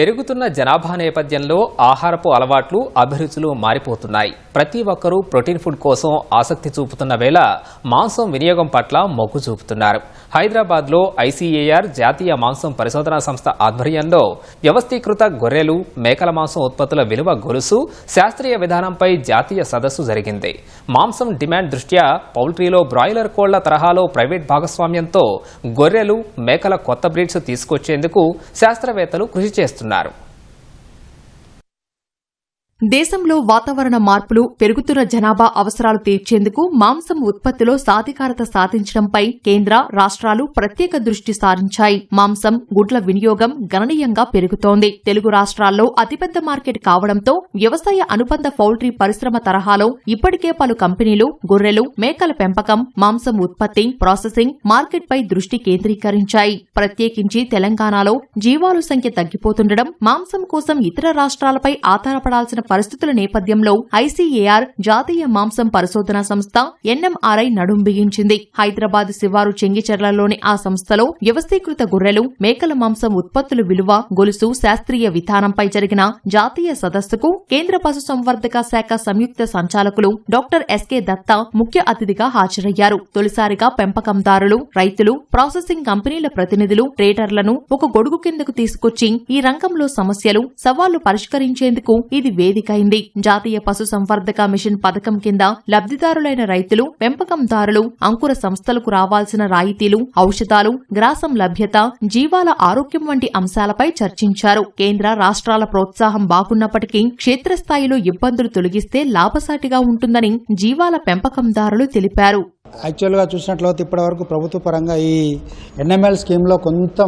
పెరుగుతున్న జనాభా నేపథ్యంలో ఆహారపు అలవాట్లు అభిరుచులు మారిపోతున్నాయి. ప్రతి ఒక్కరూ ప్రోటీన్ ఫుడ్ కోసం ఆసక్తి చూపుతున్న వేళ మాంసం వినియోగం పట్ల మొగ్గు చూపుతున్నారు. హైదరాబాద్లో ఐసీఏఆర్ జాతీయ మాంసం పరిశోధనా సంస్థ ఆధ్వర్యంలో వ్యవస్థీకృత గొర్రెలు మేకల మాంసం ఉత్పత్తుల విలువ గొలుసు శాస్త్రీయ విధానంపై జాతీయ సదస్సు జరిగింది. మాంసం డిమాండ్ దృష్ట్యా పౌల్ట్రీలో బ్రాయిలర్ కోళ్ళ తరహాలో ప్రైవేట్ భాగస్వామ్యంతో గొర్రెలు మేకల కొత్త బ్రీడ్స్ తీసుకొచ్చేందుకు శాస్త్రవేత్తలు కృషి చేస్తున్నారు. tornaram. దేశంలో వాతావరణ మార్పులు పెరుగుతున్న జనాభా అవసరాలు తీర్చేందుకు మాంసం ఉత్పత్తిలో సాధికారత సాధించడంపై కేంద్ర రాష్ట్రాలు ప్రత్యేక దృష్టి సారించాయి. మాంసం గుడ్ల వినియోగం గణనీయంగా పెరుగుతోంది. తెలుగు రాష్ట్రాల్లో అతిపెద్ద మార్కెట్ కావడంతో వ్యవసాయ అనుబంధ పౌల్ట్రీ పరిశ్రమ తరహాలో ఇప్పటికే పలు కంపెనీలు గొర్రెలు మేకల పెంపకం మాంసం ఉత్పత్తి ప్రాసెసింగ్ మార్కెట్పై దృష్టి కేంద్రీకరించాయి. ప్రత్యేకించి తెలంగాణలో జీవాలు సంఖ్య తగ్గిపోతుండడం మాంసం కోసం ఇతర రాష్ట్రాలపై ఆధారపడాల్సిన పరిస్థితుల నేపథ్యంలో ఐసీఏఆర్ జాతీయ మాంసం పరిశోధనా సంస్థ ఎన్ఎంఆర్ఐ నడుం బిగించింది. హైదరాబాద్ శివారు చెంగిచెర్లలోని ఆ సంస్థలో వ్యవస్థీకృత గొర్రెలు మేకల మాంసం ఉత్పత్తుల విలువ గొలుసు శాస్త్రీయ విధానంపై జరిగిన జాతీయ సదస్సుకు కేంద్ర పశుసంవర్ధక శాఖ సంయుక్త సంచాలకులు డాక్టర్ ఎస్కే దత్తా ముఖ్య అతిథిగా హాజరయ్యారు. తొలిసారిగా పెంపకందారులు రైతులు ప్రాసెసింగ్ కంపెనీల ప్రతినిధులు ట్రేడర్లను ఒక గొడుగు కిందకు తీసుకొచ్చి ఈ రంగంలో సమస్యలు సవాళ్ళు పరిష్కరించేందుకు ఇది వేదికైంది జాతీయ పశు సంవర్ధక మిషన్ పథకం కింద లబ్దిదారులైన రైతులు పెంపకందారులు అంకుర సంస్థలకు రావాల్సిన రాయితీలు ఔషధాలు గ్రాసం లభ్యత జీవాల ఆరోగ్యం వంటి అంశాలపై చర్చించారు. కేంద్ర రాష్ట్రాల ప్రోత్సాహం బాగున్నప్పటికీ క్షేత్రస్థాయిలో ఇబ్బందులు తొలగిస్తే లాభసాటిగా ఉంటుందని జీవాల పెంపకందారులు తెలిపారు. యాక్చువల్గా చూసినట్లయితే ఇప్పటివరకు ప్రభుత్వ పరంగా ఈ ఎన్ఎంఎల్ స్కీమ్లో కొంత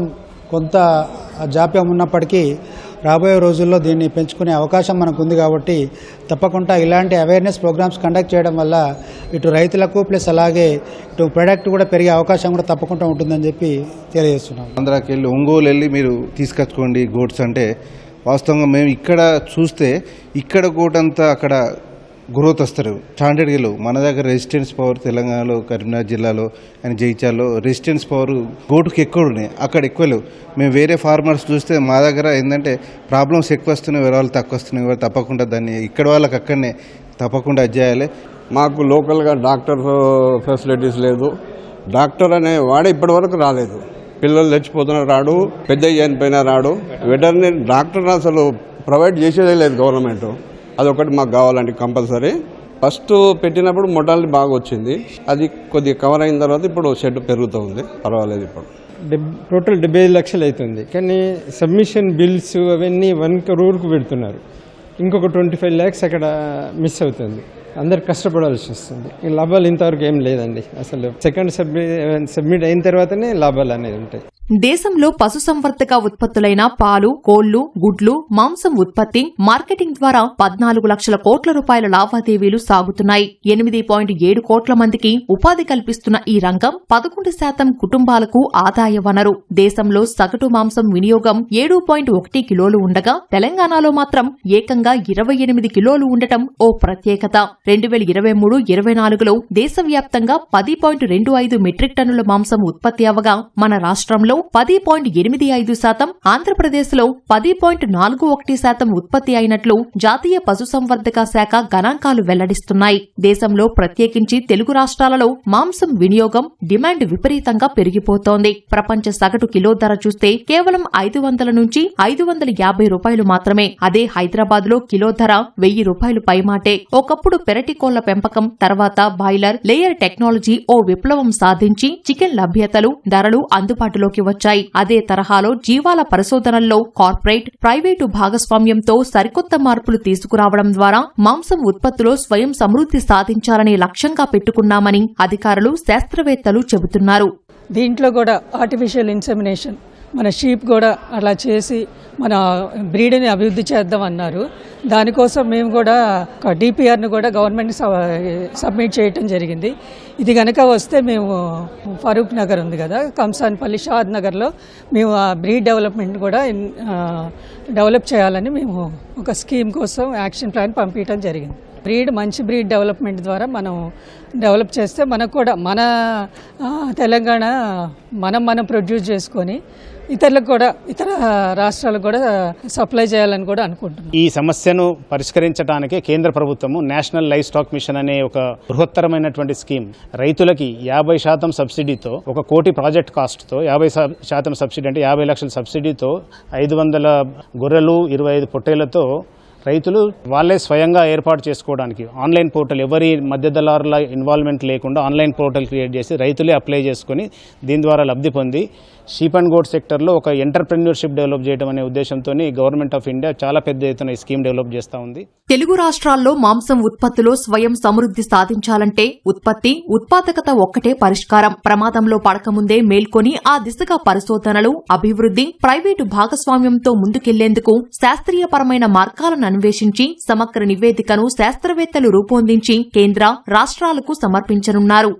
కొంత జాప్యం ఉన్నప్పటికీ రాబోయే రోజుల్లో దీన్ని పెంచుకునే అవకాశం మనకు ఉంది కాబట్టి తప్పకుండా ఇలాంటి అవేర్నెస్ ప్రోగ్రామ్స్ కండక్ట్ చేయడం వల్ల ఇటు రైతులకు ప్లస్ అలాగే ఇటు ప్రొడక్ట్ కూడా పెరిగే అవకాశం కూడా తప్పకుండా ఉంటుందని చెప్పి తెలియజేస్తున్నాం. ఆంధ్రాకి వెళ్ళి ఒంగోలు వెళ్ళి మీరు తీసుకొచ్చుకోండి గోడ్స్ అంటే వాస్తవంగా మేము ఇక్కడ చూస్తే ఇక్కడ గోటంతా అక్కడ గ్రోత్ వస్తారు స్టాండర్డ్ లేవు. మన దగ్గర రెసిస్టెన్స్ పవర్ తెలంగాణలో కరీంనగర్ జిల్లాలో అండ్ జైచాల్లో రెసిస్టెన్స్ పవర్ గోటుకి ఎక్కువ ఉన్నాయి. అక్కడ ఎక్కువ లేవు. మేము వేరే ఫార్మర్స్ చూస్తే మా దగ్గర ఏంటంటే ప్రాబ్లమ్స్ ఎక్కువ వస్తున్నాయి వేరే వాళ్ళు తక్కువ వస్తున్నాయి. వాళ్ళు తప్పకుండా దాన్ని ఇక్కడ వాళ్ళకి అక్కడనే తప్పకుండా అది చేయాలి. మాకు లోకల్గా డాక్టర్ ఫెసిలిటీస్ లేదు. డాక్టర్ అనే వాడు ఇప్పటి వరకు రాలేదు. పిల్లలు చచ్చిపోతున్నారు రాడు పెద్ద చనిపోయినా రాడు. వెటర్నరీ డాక్టర్ అసలు ప్రొవైడ్ చేసేదే లేదు గవర్నమెంట్. అదొకటి మాకు కావాలండి కంపల్సరీ. ఫస్ట్ పెట్టినప్పుడు మొటాలిటీ బాగా వచ్చింది. అది కొద్దిగా కవర్ అయిన తర్వాత ఇప్పుడు షెడ్ పెరుగుతూ ఉంది పర్వాలేదు ఇప్పుడు. టోటల్ డెబ్బై ఐదు లక్షలు అవుతుంది కానీ సబ్మిషన్ బిల్స్ అవన్నీ వన్ క్రోర్కు పెడుతున్నారు. ఇంకొక ట్వంటీ ఫైవ్ ల్యాక్స్ అక్కడ మిస్ అవుతుంది. అందరు కష్టపడాల్సి వస్తుంది. ఈ లాభాలు ఇంతవరకు ఏం లేదండి. అసలు సెకండ్ సబ్మిట్ అయిన తర్వాతనే లాభాలు అనేది ఉంటాయి. దేశంలో పశుసంవర్ధక ఉత్పత్తులైన పాలు కోళ్ళు గుడ్లు మాంసం ఉత్పత్తి మార్కెటింగ్ ద్వారా పద్నాలుగు లక్షల కోట్ల రూపాయల లావాదేవీలు సాగుతున్నాయి. ఎనిమిది పాయింట్ ఏడు కోట్ల మందికి ఉపాధి కల్పిస్తున్న ఈ రంగం పదకొండు శాతం కుటుంబాలకు ఆదాయ వనరు. దేశంలో సగటు మాంసం వినియోగం ఏడు పాయింట్ ఒకటి కిలోలు ఉండగా తెలంగాణలో మాత్రం ఏకంగా ఇరవై ఎనిమిది కిలోలు ఉండటం ఓ ప్రత్యేకత. రెండు వేల ఇరవై మూడు ఇరవై నాలుగులో దేశవ్యాప్తంగా పది పాయింట్ రెండు ఐదు మెట్రిక్ టన్నుల మాంసం ఉత్పత్తి అవగా మన రాష్ట్రంలో పది పాయింట్ ఎనిమిది ఐదు శాతం ఆంధ్రప్రదేశ్లో పది పాయింట్ నాలుగు ఒకటి శాతం ఉత్పత్తి అయినట్లు జాతీయ పశుసంవర్ధక శాఖ గణాంకాలు వెల్లడిస్తున్నాయి. దేశంలో ప్రత్యేకించి తెలుగు రాష్ట్రాలలో మాంసం వినియోగం డిమాండ్ విపరీతంగా పెరిగిపోతోంది. ప్రపంచ సగటు కిలో ధర చూస్తే కేవలం ఐదు వందల నుంచి ఐదు వందల యాభై రూపాయలు మాత్రమే. అదే హైదరాబాద్లో కిలో ధర వెయ్యి రూపాయలు పైమాటే. ఒకప్పుడు పెరటి కోళ్ళ పెంపకం తర్వాత బాయిలర్ లేయర్ టెక్నాలజీ ఓ విప్లవం సాధించి చికెన్ లభ్యతలు ధరలు అందుబాటులోకి వచ్చాయి. అదే తరహాలో జీవాల పరిశోధనల్లో కార్పొరేట్ ప్రైవేటు భాగస్వామ్యంతో సరికొత్త మార్పులు తీసుకురావడం ద్వారా మాంసం ఉత్పత్తిలో స్వయం సమృద్ధి సాధించాలనే లక్ష్యంగా పెట్టుకున్నామని అధికారులు శాస్త్రవేత్తలు చెబుతున్నారు. దీంట్లో కూడా ఆర్టిఫిషియల్ ఇన్సెమినేషన్ మన షీప్ కూడా అలా చేసి మన బ్రీడ్ని అభివృద్ధి చేద్దాం అన్నారు దానికోసం మేము కూడా ఒక డిపిఆర్ను కూడా గవర్నమెంట్ సబ్మిట్ చేయటం జరిగింది. ఇది కనుక వస్తే మేము ఫరూక్ నగర్ ఉంది కదా కంసాన్పల్లి షాద్ నగర్లో మేము ఆ బ్రీడ్ డెవలప్మెంట్ కూడా డెవలప్ చేయాలని మేము ఒక స్కీమ్ కోసం యాక్షన్ ప్లాన్ పంపించడం జరిగింది. బ్రీడ్ మంచి బ్రీడ్ డెవలప్మెంట్ ద్వారా మనం డెవలప్ చేస్తే మనకు కూడా మన తెలంగాణ మనం మనం ప్రొడ్యూస్ చేసుకొని ఇతరులకు కూడా ఇతర రాష్ట్రాలకు కూడా సప్లై చేయాలని కూడా అనుకుంటున్నాం. ఈ సమస్యను పరిష్కరించడానికి కేంద్ర ప్రభుత్వము నేషనల్ లైఫ్ స్టాక్ మిషన్ అనే ఒక బృహత్తరమైనటువంటి స్కీమ్. రైతులకి యాభై శాతం సబ్సిడీతో ఒక కోటి ప్రాజెక్ట్ కాస్ట్తో యాభై శాతం సబ్సిడీ అంటే యాభై లక్షల సబ్సిడీతో ఐదు వందల గొర్రెలు ఇరవై ఐదు పొట్టేలతో రైతులు వాళ్ళే స్వయంగా ఏర్పాటు చేసుకోవడానికి ఆన్లైన్ పోర్టల్ ఎవరి మధ్యదళారుల ఇన్వాల్వ్మెంట్ లేకుండా ఆన్లైన్ పోర్టల్ క్రియేట్ చేసి రైతులే అప్లై చేసుకొని దీని ద్వారా లబ్ధి పొంది షీప్ అండ్ గోడ్ సెక్టర్లో ఒక ఎంటర్ప్రెన్యూర్షిప్ డెవలప్ చేయడం అనే ఉద్దేశంతో గవర్నమెంట్ ఆఫ్ ఇండియా చాలా పెద్ద ఎత్తున ఈ స్కీమ్ డెవలప్ చేస్తూ ఉంది. తెలుగు రాష్ట్రాల్లో మాంసం ఉత్పత్తిలో స్వయం సమృద్ధి సాధించాలంటే ఉత్పత్తి ఉత్పాదకత ఒక్కటే పరిష్కారం. ప్రమాదంలో పడకముందే మేల్కొని ఆ దిశగా పరిశోధనలు అభివృద్ధి ప్రైవేటు భాగస్వామ్యంతో ముందుకెళ్ళేందుకు శాస్త్రీయపరమైన మార్గాలను అన్వేషించి సమగ్ర నివేదికను శాస్త్రవేత్తలు రూపొందించి కేంద్ర రాష్ట్రాలకు సమర్పించనున్నారు.